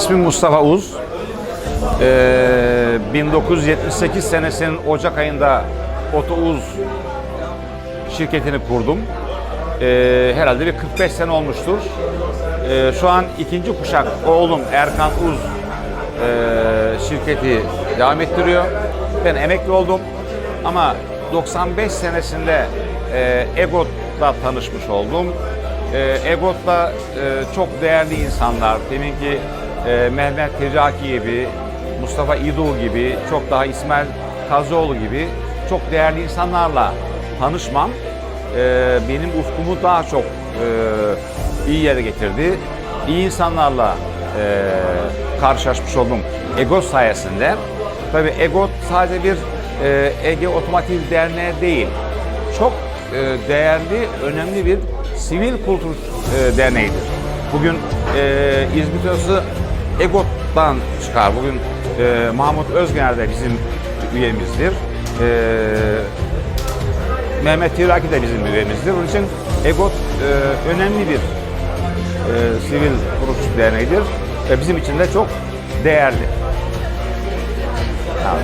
İsmim Mustafa Uz. Ee, 1978 senesinin Ocak ayında Oto Uz şirketini kurdum. Ee, herhalde bir 45 sene olmuştur. Ee, şu an ikinci kuşak oğlum Erkan Uz e, şirketi devam ettiriyor. Ben emekli oldum ama 95 senesinde e, Egot'la tanışmış oldum. E, Egot'la e, çok değerli insanlar, deminki e, Mehmet Tiraki gibi, Mustafa İdu gibi, çok daha İsmail Kazıoğlu gibi çok değerli insanlarla tanışmam e, benim ufkumu daha çok e, iyi yere getirdi. İyi insanlarla e, karşılaşmış oldum Egot sayesinde. Tabii Egot sadece bir e, Ege Otomotiv Derneği değil. Çok e, değerli, önemli bir sivil kültür e, derneğidir. Bugün e, İzmit Odası Egot'tan çıkar. Bugün e, Mahmut Özgener de bizim üyemizdir. E, Mehmet Tiraki de bizim üyemizdir. Onun için EGOT e, önemli bir e, sivil kuruluş derneğidir ve bizim için de çok değerli. Yani